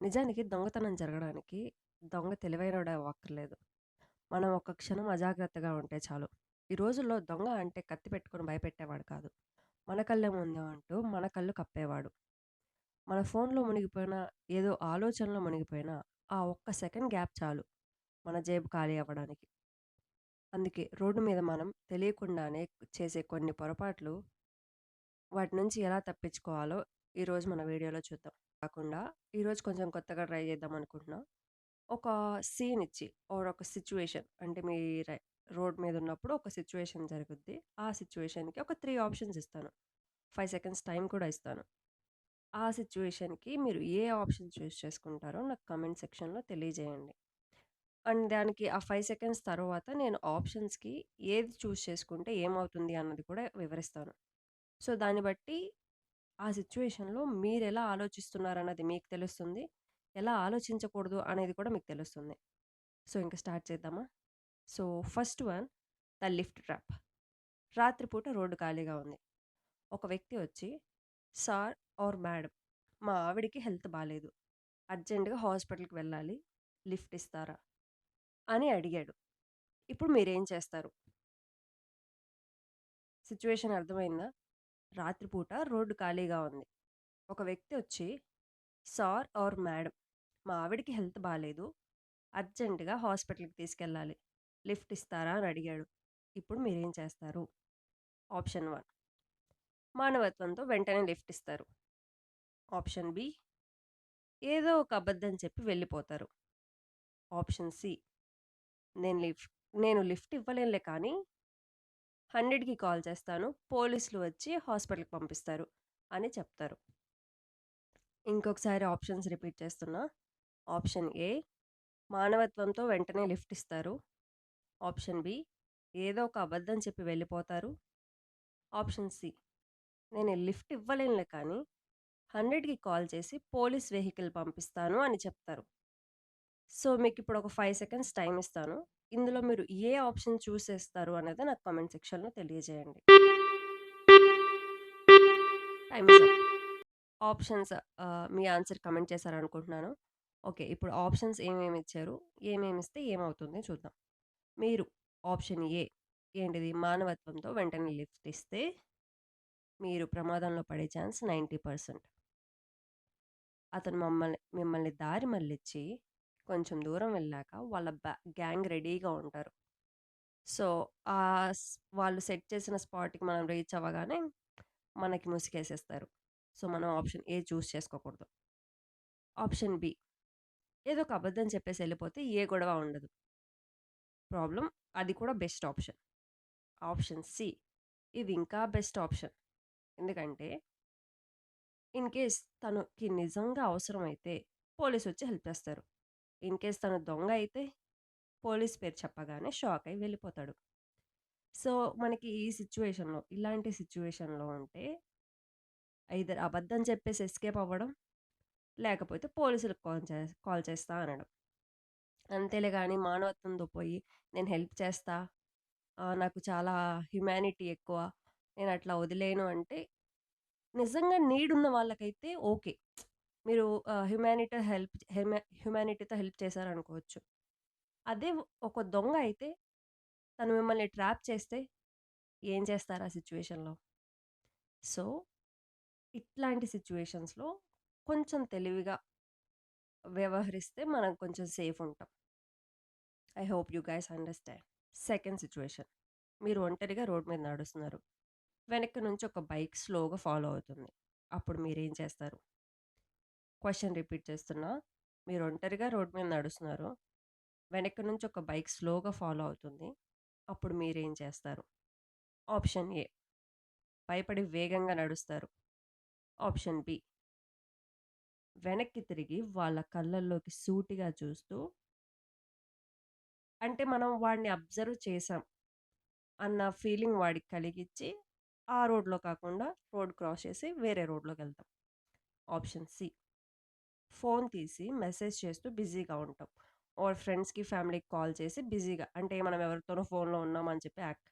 నిజానికి దొంగతనం జరగడానికి దొంగ తెలివైనోడే అవ్వక్కర్లేదు. మనం ఒక్క క్షణం అజాగ్రత్తగా ఉంటే చాలు. ఈ రోజుల్లో దొంగ అంటే కత్తి పెట్టుకొని భయపెట్టేవాడు కాదు. మన కళ్ళే ముందు అంటూ మన కళ్ళు కప్పేవాడు. మన ఫోన్‌లో మునిగిపోయినా, ఏదో ఆలోచనలో మునిగిపోయినా, ఆ ఒక్క సెకండ్ గ్యాప్ చాలు మన జేబు ఖాళీ అవ్వడానికి. అందుకే రోడ్డు మీద మనం తెలియకుండానే చేసే కొన్ని పొరపాట్లు వాటి నుంచి ఎలా తప్పించుకోవాలో ఈరోజు మన వీడియోలో చూద్దాం. కాకుండా ఈరోజు కొంచెం కొత్తగా ట్రై చేద్దాం అనుకుంటున్నా. ఒక సీన్ ఇచ్చి ఆర్ ఒక సిట్యుయేషన్ అంటే మీ రై రోడ్ మీద ఉన్నప్పుడు ఒక సిట్యుయేషన్ జరుగుద్ది. ఆ సిట్యుయేషన్‌కి ఒక 3 ఆప్షన్స్ ఇస్తాను. 5 సెకండ్స్ టైం కూడా ఇస్తాను. ఆ సిట్యుయేషన్‌కి మీరు ఏ ఆప్షన్ చూస్ చేసుకుంటారో నాకు కామెంట్ సెక్షన్‌లో తెలియజేయండి. అండ్ దానికి ఆ 5 సెకండ్స్ తర్వాత నేను ఆప్షన్స్‌కి ఏది చూస్ చేసుకుంటే ఏమవుతుంది అన్నది కూడా వివరిస్తాను. సో, దాన్ని బట్టి ఆ సిట్యుయేషన్‌లో మీరెలా ఆలోచిస్తున్నారన్నది మీకు తెలుస్తుంది. ఎలా ఆలోచించకూడదు అనేది కూడా మీకు తెలుస్తుంది. సో, ఇంక స్టార్ట్ చేద్దామా? So, first one the lift trap. రాత్రిపూట రోడ్డు ఖాళీగా ఉంది. ఒక వ్యక్తి వచ్చి సార్ ఆర్ మేడం మా ఆవిడకి హెల్త్ బాగాలేదు అర్జెంట్‌గా హాస్పిటల్‌కి వెళ్ళాలి. లిఫ్ట్ ఇస్తారా? అని అడిగాడు. ఇప్పుడు మీరేం చేస్తారు? సిచ్యువేషన్ అర్థమైందా? రాత్రిపూట రోడ్డు ఖాళీగా ఉంది. ఒక వ్యక్తి వచ్చి సార్ ఆర్ మేడం మా ఆవిడకి హెల్త్ బాగాలేదు అర్జెంట్‌గా హాస్పిటల్‌కి తీసుకెళ్ళాలి. లిఫ్ట్ ఇస్తారా? అని అడిగాడు. ఇప్పుడు మీరేం చేస్తారు? ఆప్షన్ వన్ మానవత్వంతో వెంటనే లిఫ్ట్ ఇస్తారు. ఆప్షన్ బి ఏదో ఒక అబద్ధం చెప్పి వెళ్ళిపోతారు. ఆప్షన్ సి నేను లిఫ్ట్ నేను లిఫ్ట్ ఇవ్వలేనులే కానీ 100కి కాల్ చేస్తాను. పోలీసులు వచ్చి హాస్పిటల్‌కి పంపిస్తారు అని చెప్తారు. ఇంకొకసారి ఆప్షన్స్ రిపీట్ చేస్తున్నా. ఆప్షన్ ఏ మానవత్వంతో వెంటనే లిఫ్ట్ ఇస్తారు. ఆప్షన్ బి ఏదో ఒక అబద్ధం చెప్పి వెళ్ళిపోతారు. ఆప్షన్ సి నేను లిఫ్ట్ ఇవ్వలేనులే కానీ 100కి కాల్ చేసి పోలీస్ వెహికల్ పంపిస్తాను అని చెప్తారు. సో, మీకు ఇప్పుడు ఒక ఫైవ్ సెకండ్స్ టైం ఇస్తాను. ఇందులో మీరు ఏ ఆప్షన్ చూస్ చేస్తారు అనేది నాకు కామెంట్ సెక్షన్‌లో తెలియజేయండి. టైమ్ ఆప్షన్స్ మీ ఆన్సర్ కమెంట్ చేశారనుకుంటున్నాను. ఓకే. ఇప్పుడు ఆప్షన్స్ ఏమేమి ఇచ్చారు? ఏమేమి ఇస్తే ఏమవుతుంది చూద్దాం. మీరు ఆప్షన్ ఏ ఏంటిది? మానవత్వంతో వెంటనే లిఫ్ట్ ఇస్తే మీరు ప్రమాదంలో పడే ఛాన్స్ 90%. అతను మమ్మల్ని మిమ్మల్ని దారి మళ్ళిచ్చి కొంచెం దూరం వెళ్ళాక వాళ్ళ బ్యా గ్యాంగ్ రెడీగా ఉంటారు. సో, ఆ వాళ్ళు సెట్ చేసిన స్పాట్‌కి మనం రీచ్ అవ్వగానే మనకి ముసుగేసేస్తారు. సో, మనం ఆప్షన్ ఏ చూస్ చేసుకోకూడదు. ఆప్షన్ బి ఏదో ఒక అబద్ధం చెప్పేసి వెళ్ళిపోతే ఏ గొడవ ఉండదు. ప్రాబ్లం అది కూడా బెస్ట్ ఆప్షన్. ఆప్షన్ సి ఇది ఇంకా బెస్ట్ ఆప్షన్. ఎందుకంటే ఇన్ కేస్ తనకి నిజంగా అవసరమైతే పోలీసొచ్చి హెల్ప్ చేస్తారు. ఇన్ కేస్ తను దొంగ అయితే పోలీస్ పేరు చెప్పగానే షాక్ అయి వెళ్ళిపోతాడు. సో, మనకి ఈ సిచ్యువేషన్లో ఇలాంటి సిచ్యువేషన్లో ఉంటే ఐదర్ అబద్ధం చెప్పేసి ఎస్కేప్ అవ్వడం, లేకపోతే పోలీసులకు కాల్ చే కాల్ చేస్తా అనడం. అంతేలే కానీ మానవత్వంతో పోయి నేను హెల్ప్ చేస్తా. నాకు చాలా హ్యుమానిటీ ఎక్కువ. నేను అట్లా వదిలేను అంటే నిజంగా నీడున్న ఉన్న వాళ్ళకైతే ఓకే. మీరు హ్యుమానిటీ హెల్ప్ హ్యుమానిటీతో హెల్ప్ చేశారనుకోవచ్చు. అదే ఒక దొంగ అయితే తను మిమ్మల్ని ట్రాప్ చేస్తే ఏం చేస్తారు ఆ సిచ్యువేషన్లో సో, ఇట్లాంటి సిచ్యువేషన్స్లో కొంచెం తెలివిగా వ్యవహరిస్తే మనం కొంచెం సేఫ్ ఉంటాం. I hope you guys understand. Second situation మీరు ఒంటరిగా రోడ్ మీద నడుస్తున్నారు. వెనక్కి నుంచి ఒక బైక్ స్లోగా ఫాలో అవుతుంది. అప్పుడు మీరేం చేస్తారు? క్వశ్చన్ రిపీట్ చేస్తున్నా. మీరు ఒంటరిగా రోడ్ మీద నడుస్తున్నారు. వెనక నుంచి ఒక బైక్ స్లోగా ఫాలో అవుతుంది. అప్పుడు మీరేం చేస్తారు? ఆప్షన్ ఏ భయపడి వేగంగా నడుస్తారు. ఆప్షన్ బి వెనక్కి తిరిగి వాళ్ళ కళ్ళల్లోకి సూటిగా చూస్తూ అంటే మనం వాడిని అబ్జర్వ్ చేశాం అన్న ఫీలింగ్ వాడికి కలిగిచ్చి ఆ రోడ్‌లో కాకుండా రోడ్ క్రాస్ చేసి వేరే రోడ్‌లోకెళ్తాం. ఆప్షన్ సి ఫోన్ తీసి మెసేజ్ చేస్తూ బిజీగా ఉంటాం. ఆర్ ఫ్రెండ్స్‌కి, ఫ్యామిలీకి కాల్ చేసి బిజీగా అంటే మనం ఎవరితోనో ఫోన్‌లో ఉన్నాం అని చెప్పి యాక్ట్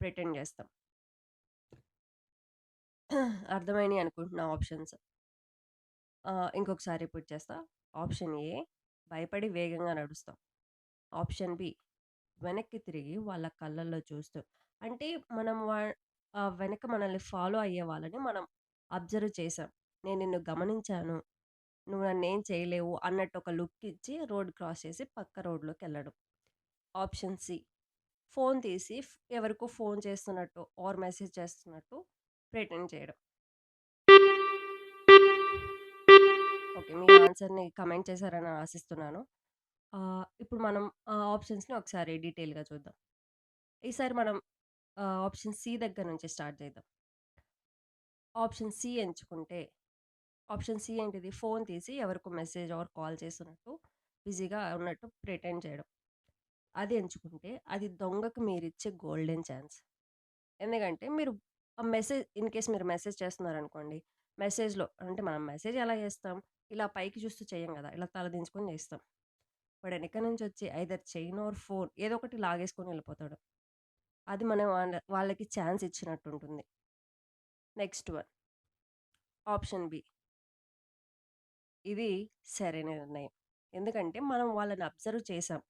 ప్రిటెండ్ చేస్తాం. అర్థమైనవి అనుకుంటున్నా ఆప్షన్స్. ఇంకొకసారి రిపీట్ చేస్తా. ఆప్షన్ ఏ భయపడి వేగంగా నడుస్తాం. ఆప్షన్ బి వెనక్కి తిరిగి వాళ్ళ కళ్ళల్లో చూస్తూ అంటే మనం వా వెనక మనల్ని ఫాలో అయ్యే వాళ్ళని మనం అబ్జర్వ్ చేసాం. నేను నిన్ను గమనించాను. నువ్వు నన్నేం చేయలేవు అన్నట్టు ఒక లుక్ ఇచ్చి రోడ్ క్రాస్ చేసి పక్క రోడ్లోకి వెళ్ళడం ఆప్షన్ సి ఫోన్ తీసి ఎవరికో ఫోన్ చేస్తున్నట్టు ఆర్ మెసేజ్ చేస్తున్నట్టు ప్రిటెండ్ చేయడం. ఓకే. మీ ఆన్సర్‌ని కమెంట్ చేశారని ఆశిస్తున్నాను. ఇప్పుడు మనం ఆ ఆప్షన్స్‌ని ఒకసారి డీటెయిల్‌గా చూద్దాం. ఈసారి మనం ఆప్షన్ సి దగ్గర నుంచి స్టార్ట్ చేద్దాం. ఆప్షన్ సి ఎంచుకుంటే ఆప్షన్ సి ఏంటిది? ఫోన్ తీసి ఎవరికో మెసేజ్ ఆర్ కాల్ చేస్తున్నట్టు బిజీగా ఉన్నట్టు ప్రిటెండ్ చేయడం. అది ఎంచుకుంటే అది దొంగకు మీరిచ్చే గోల్డెన్ ఛాన్స్. ఎందుకంటే మీరు ఆ మెసేజ్ ఇన్ కేస్ మీరు మెసేజ్ చేస్తున్నారనుకోండి. మెసేజ్‌లో అంటే మనం మెసేజ్ ఎలా చేస్తాం? ఇలా పైకి చూస్తూ చేయం కదా ఇలా తల దించుకొని చేస్తాం. వాడు వెనక నుంచి వచ్చి ఐదర్ చైన్ ఆర్ ఫోన్ ఏదో ఒకటి లాగేసుకొని వెళ్ళిపోతాడు. అది మనం వాళ్ళ వాళ్ళకి ఛాన్స్ ఇచ్చినట్టు ఉంటుంది నెక్స్ట్ వన్. Option B. ఇది సరైన నిర్ణయం. ఎందుకంటే మనం వాళ్ళని అబ్జర్వ్ చేసాం.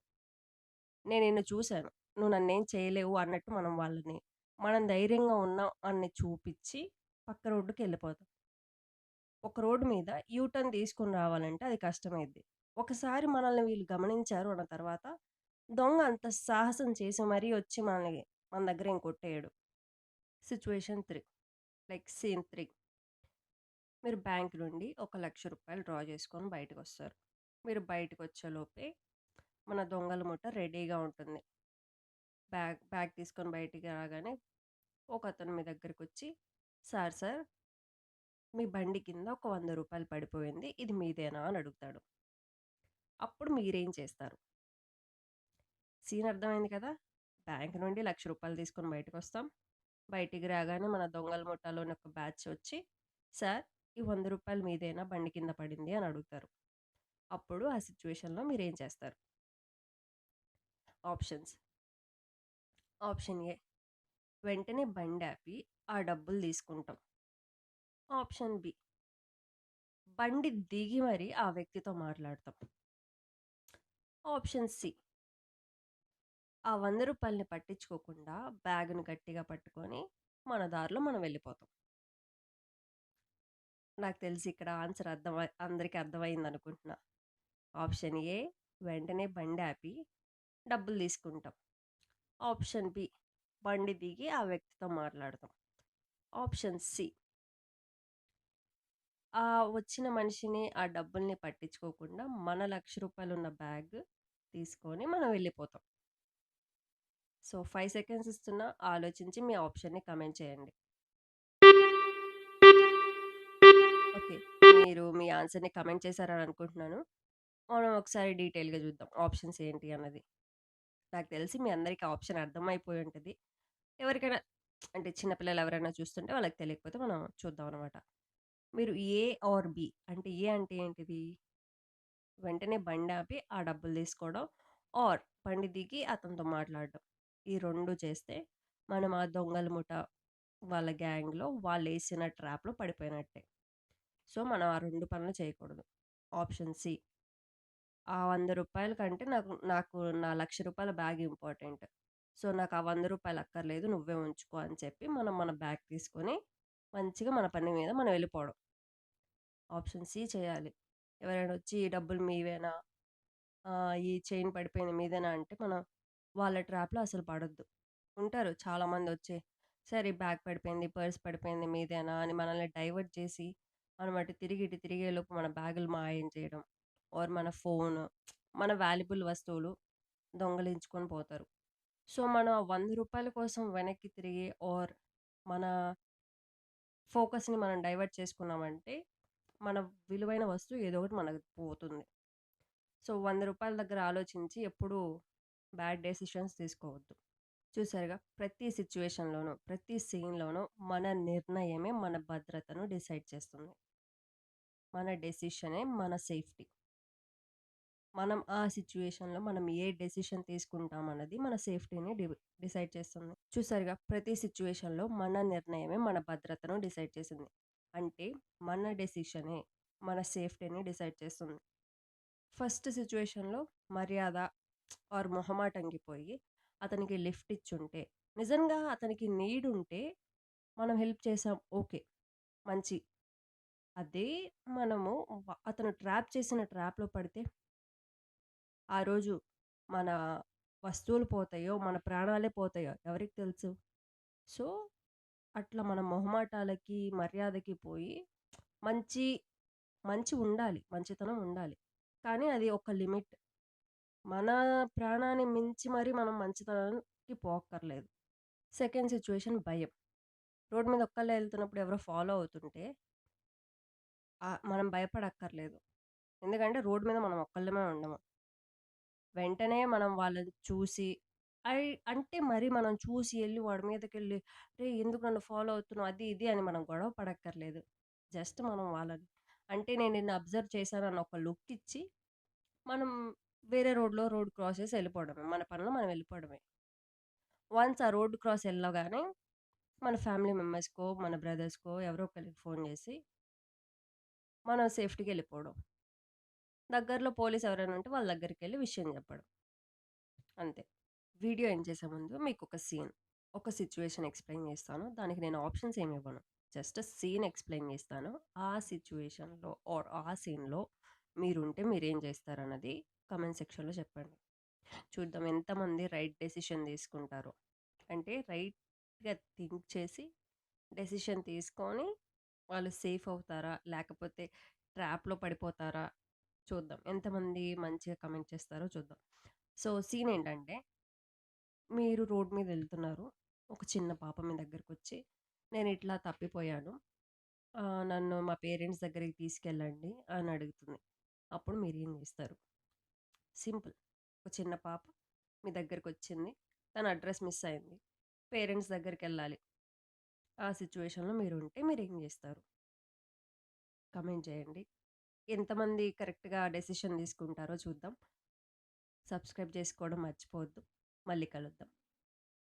నేను నిన్ను చూశాను నువ్వు నన్నేం చేయలేవు అన్నట్టు మనం వాళ్ళని మనం ధైర్యంగా ఉన్నాం అని చూపించి పక్క రోడ్డుకి వెళ్ళిపోతాం ఒక రోడ్డు మీద యూ టర్న్ తీసుకొని రావాలంటే అది కష్టమైద్ది. ఒకసారి మనల్ని వీళ్ళు గమనించారు అన్న తర్వాత దొంగ అంత సాహసం చేసి మరీ వచ్చి మనల్ని మన దగ్గర ఏం కొట్టేయడు. సిట్యుయేషన్ 3 లైక్ సీన్ త్రీ మీరు బ్యాంక్ నుండి ఒక లక్ష రూపాయలు డ్రా చేసుకొని బయటకొస్తారు. మీరు బయటకొచ్చేలోపే మన దొంగల ముఠ రెడీగా ఉంటుంది. బ్యాగ్ బ్యాగ్ తీసుకొని బయటికి రాగానే ఒకతను మీ దగ్గరికి వచ్చి సార్ సార్ మీ బండి కింద ఒక వంద రూపాయలు పడిపోయింది. ఇది మీదేనా అని అడుగుతాడు. అప్పుడు మీరేం చేస్తారు? సీన్ అర్థమైంది కదా! బ్యాంక్ నుండి లక్ష రూపాయలు తీసుకొని బయటకు వస్తాం బయటికి రాగానే మన దొంగల ముఠాలోని ఒక బ్యాచ్ వచ్చి సార్ ఈ వంద రూపాయల మీదైనా బండి కింద పడింది అని అడుగుతారు. అప్పుడు ఆ సిట్యుయేషన్‌లో మీరేం చేస్తారు? ఆప్షన్స్. ఆప్షన్ ఏ వెంటనే బండి ఆపి ఆ డబ్బులు తీసుకుంటాం. Option B. బండి దిగి మరి ఆ వ్యక్తితో మాట్లాడతాం. Option C. ఆ వంద రూపాయలని పట్టించుకోకుండా బ్యాగ్‌ని గట్టిగా పట్టుకొని మన దారిలో మనం వెళ్ళిపోతాం. నాకు తెలిసి ఇక్కడ ఆన్సర్ అర్థమై అందరికి అర్థమైందనుకుంటున్నా. ఆప్షన్ ఏ వెంటనే బండి ఆపి డబ్బులు తీసుకుంటాం. Option B. బండి దిగి ఆ వ్యక్తితో మాట్లాడతాం. Option C. ఆ వచ్చిన మనిషిని, ఆ డబ్బుల్ని పట్టించుకోకుండా మన లక్ష రూపాయలు ఉన్న బ్యాగ్ తీసుకొని మనం వెళ్ళిపోతాం. సో, ఫైవ్ సెకండ్స్ ఇస్తున్నా. ఆలోచించి మీ ఆప్షన్‌ని కమెంట్ చేయండి. మీరు మీ ఆన్సర్‌ని కమెంట్ చేశారని అనుకుంటున్నాను. మనం ఒకసారి డీటెయిల్‌గా చూద్దాం. ఆప్షన్స్ ఏంటి అన్నది. నాకు తెలిసి మీ అందరికి ఆప్షన్ అర్థమైపోయి ఉంటది. ఎవరికైనా అంటే చిన్న పిల్లలు ఎవరైనా చూస్తుంటే వాళ్ళకి తెలియకపోతే మనం చూద్దాం అనమాట. మీరు ఏ ఆర్ బి అంటే ఏ అంటే ఏంటిది? వెంటనే బండాపి ఆ డబ్బులు తీసుకోవడం ఆర్ బండి దిగి అతనితో మాట్లాడడం. ఈ 2 చేస్తే మనం ఆ దొంగల ముఠ వాళ్ళ గ్యాంగ్‌లో వాళ్ళేసిన ట్రాప్‌లో పడిపోయినట్టే. సో, మనం ఆ రెండు పనులు చేయకూడదు. Option C. ఆ వంద రూపాయల కంటే నాకు నాకు నా లక్ష రూపాయల బ్యాగ్ ఇంపార్టెంట్. సో, నాకు ఆ వంద రూపాయలు అక్కర్లేదు నువ్వే ఉంచుకో అని చెప్పి మనం మన బ్యాగ్ తీసుకొని మంచిగా మన పని మీద మనం వెళ్ళిపోవడం. ఆప్షన్ సి చేయాలి. ఎవరైనా వచ్చి ఈ డబ్బులు మీవేనా? ఈ చైన్ పడిపోయింది మీదేనా అంటే మనం వాళ్ళ ట్రాప్‌లో అసలు పడొద్దు. ఉంటారు చాలామంది వచ్చి సరే బ్యాగ్ పడిపోయింది, పర్స్ పడిపోయింది మీదేనా? అని మనల్ని డైవర్ట్ చేసి మనం అటు తిరిగి ఇటు తిరిగేలోపు మన బ్యాగులు మాయం చేయడం. ఆర్ మన ఫోన్ మన వాల్యుబుల్ వస్తువులు దొంగలించుకొని పోతారు. సో, మనం ఆ వంద రూపాయల కోసం వెనక్కి తిరిగి ఆర్ మన ఫోకస్‌ని మనం డైవర్ట్ చేసుకున్నామంటే మన విలువైన వస్తువు ఏదో ఒకటి మనకు పోతుంది. సో, వంద రూపాయల దగ్గర ఆలోచించి ఎప్పుడూ బ్యాడ్ డెసిషన్స్ తీసుకోవద్దు. చూసారుగా ప్రతి సిచ్యువేషన్లోనూ ప్రతి సీన్‌లోనూ మన నిర్ణయమే మన భద్రతను డిసైడ్ చేస్తుంది. మన డెసిషనే మన సేఫ్టీ. మనం ఆ సిచ్యువేషన్లో మనం ఏ డెసిషన్ తీసుకుంటాం అన్నది మన సేఫ్టీని డి డిసైడ్ చేస్తుంది. చూసారుగా ప్రతి సిచ్యువేషన్లో మన నిర్ణయమే మన భద్రతను డిసైడ్ చేసింది. అంటే మన డెసిషనే మన సేఫ్టీని డిసైడ్ చేస్తుంది. ఫస్ట్ సిచ్యువేషన్లో మర్యాద ఆర్ మొహమాటంకి పోయి అతనికి లిఫ్ట్ ఇచ్చుంటే, నిజంగా అతనికి నీడ్ ఉంటే మనం హెల్ప్ చేసాం ఓకే. మంచి. అదే మనము అతను ట్రాప్ చేసిన ట్రాప్‌లో పడితే? ఆ రోజు మన వస్తువులు పోతాయో, మన ప్రాణాలే పోతాయో ఎవరికి తెలుసు? సో, అట్లా మన మొహమాటాలకి, మర్యాదకి పోయి మంచి మంచి ఉండాలి. మంచితనం ఉండాలి. కానీ అది ఒక లిమిట్. మన ప్రాణాన్ని మించి మరీ మనం మంచితనానికి పోక్కర్లేదు. సెకండ్ సిచ్యువేషన్ భయం. రోడ్ మీద ఒక్కళ్ళే వెళ్తున్నప్పుడు ఎవరో ఫాలో అవుతుంటే మనం భయపడక్కర్లేదు. ఎందుకంటే రోడ్ మీద మనం ఒక్కళ్ళమే ఉండము. వెంటనే మనం వాళ్ళని చూసి అంటే మరి మనం చూసి వెళ్ళి వాడి మీదకి వెళ్ళి రే ఎందుకు నన్ను ఫాలో అవుతున్నావు?" అది ఇది అని మనం గొడవ పడక్కర్లేదు. జస్ట్ మనం వాళ్ళని అంటే నేను నిన్ను అబ్జర్వ్ చేశాను అని ఒక లుక్ ఇచ్చి, మనం వేరే రోడ్‌లో రోడ్ క్రాస్ చేసి వెళ్ళిపోవడమే మన పనిలో మనం వెళ్ళిపోవడమే. వన్స్ ఆ రోడ్ క్రాస్ వెళ్ళగానే మన ఫ్యామిలీ మెంబర్స్‌కో, మన బ్రదర్స్‌కో ఎవరో ఒకరికి ఫోన్ చేసి మనం సేఫ్టీగా వెళ్ళిపోవడం దగ్గరలో పోలీస్ ఎవరైనా ఉంటే వాళ్ళ దగ్గరికి వెళ్ళి విషయం చెప్పడం. అంతే. వీడియో ఏం చేసే ముందు మీకు ఒక సీన్, ఒక సిచ్యువేషన్ ఎక్స్‌ప్లెయిన్ చేస్తాను. దానికి నేను ఆప్షన్స్ ఏమి ఇవ్వను. జస్ట్ సీన్ ఎక్స్‌ప్లెయిన్ చేస్తాను. ఆ సిచ్యువేషన్లో ఆర్ ఆ సీన్‌లో మీరుంటే మీరేం చేస్తారన్నది కమెంట్ సెక్షన్‌లో చెప్పండి. చూద్దాం ఎంతమంది రైట్ డెసిషన్ తీసుకుంటారు అంటే రైట్‌గా థింక్ చేసి డెసిషన్ తీసుకొని వాళ్ళు సేఫ్ అవుతారా? లేకపోతే ట్రాప్‌లో పడిపోతారా? చూద్దాం. ఎంతమంది మంచిగా కమెంట్ చేస్తారో చూద్దాం. సో, సీన్ ఏంటంటే మీరు రోడ్ మీద వెళ్తున్నారు ఒక చిన్న పాప మీ దగ్గరకొచ్చి, "నేను ఇట్లా తప్పిపోయాను. నన్ను మా పేరెంట్స్ దగ్గరికి తీసుకెళ్ళండి" అని అడుగుతుంది. అప్పుడు మీరు ఏం చేస్తారు? సింపుల్. ఒక చిన్న పాప మీ దగ్గరికి వచ్చింది తన అడ్రస్ మిస్ అయింది. పేరెంట్స్ దగ్గరికి వెళ్ళాలి ఆ సిచువేషన్లో మీరు ఉంటే మీరు ఏం చేస్తారు? కమెంట్ చేయండి. ఎంతమంది కరెక్ట్‌గా డెసిషన్ తీసుకుంటారో చూద్దాం. సబ్స్క్రైబ్ చేసుకోవడం మర్చిపోవద్దు. మళ్ళీ కలుద్దాం.